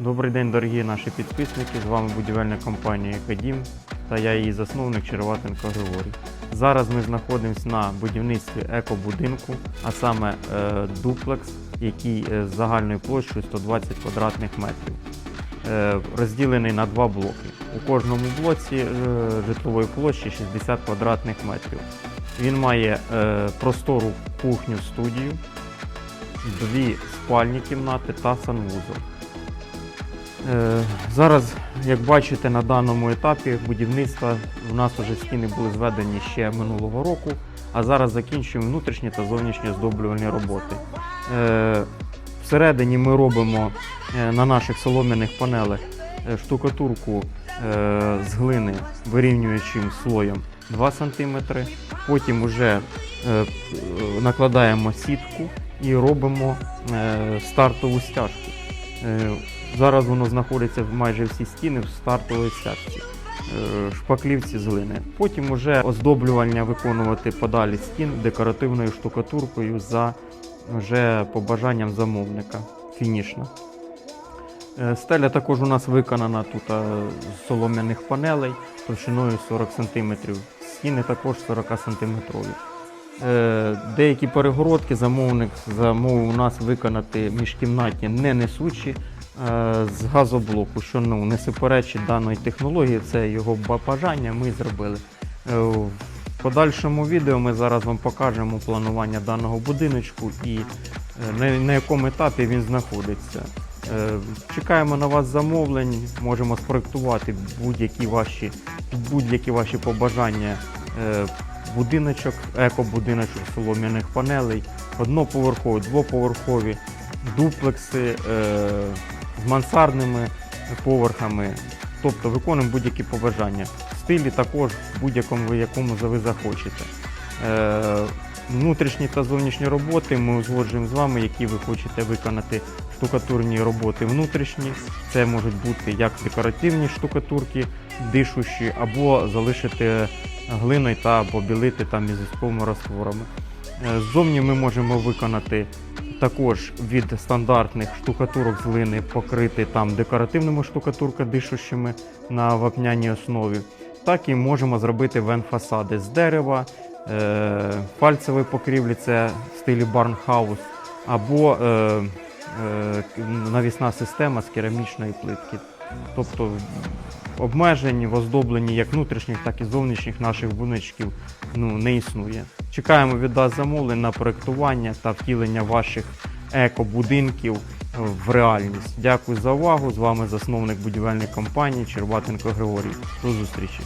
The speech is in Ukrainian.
Добрий день, дорогі наші підписники. З вами будівельна компанія Екадім та я її засновник Черватенко Григорій. Зараз ми знаходимося на будівництві екобудинку, а саме е, дуплекс, який е, з загальною площею 120 квадратних метрів. Е, розділений на два блоки. У кожному блоці е, житлової площі 60 квадратних метрів. Він має е, простору кухню студію, дві спальні кімнати та санвузол. Е, Зараз, як бачите, на даному етапі будівництва в нас вже стіни були зведені ще минулого року, а зараз закінчуємо внутрішні та зовнішні оздоблювальні роботи. Е, Всередині ми робимо е, на наших солом'яних панелях штукатурку з глини вирівнюючим слоєм 2 см, потім вже накладаємо сітку і робимо стартову стяжку. Зараз воно знаходиться в майже всі стіни в стартовій стяжці, е, шпаклівці з глини. Потім уже оздоблювання виконувати подалі стін декоративною штукатуркою за вже побажанням замовника. Фінішна. Е, Стеля також у нас виконана тут е, з солом'яних панелей товщиною 40 см. Стіни також 40 см. Деякі перегородки замовник замовив у нас виконати міжкімнатні не несучі з газоблоку, що ну, не суперечить даної технології, це його бажання, ми зробили. Е, В подальшому відео ми зараз вам покажемо планування даного будиночку і е, на, якому етапі він знаходиться. Е, Чекаємо на вас замовлень, можемо спроектувати будь-які ваші, під будь-які ваші побажання е, будиночок, екобудиночок солом'яних панелей, одноповерхові, двоповерхові, дуплекси е, з мансардними поверхами. Тобто виконуємо будь-які побажання. В стилі також будь-якому якому ви захочете. Е, внутрішні та зовнішні роботи ми узгоджуємо з вами, які ви хочете виконати штукатурні роботи внутрішні. Це можуть бути як декоративні штукатурки, дишущі, або залишити глиною та побілити там ізосповими растворами. Е, Ззовні ми можемо виконати також від стандартних штукатурок з глини покрити там декоративними штукатурками дишущими на вапняній основі. Так і можемо зробити вен-фасади з дерева, е, фальцевої покрівлі, це в стилі барнхаус, або е, е, навісна система з керамічної плитки. Тобто обмежень в оздобленні як внутрішніх, так і зовнішніх наших будиночків ну, не існує. Чекаємо від вас замовлень на проектування та втілення ваших екобудинків в реальність. Дякую за увагу. З вами засновник будівельної компанії Черватенко Григорій. До зустрічі.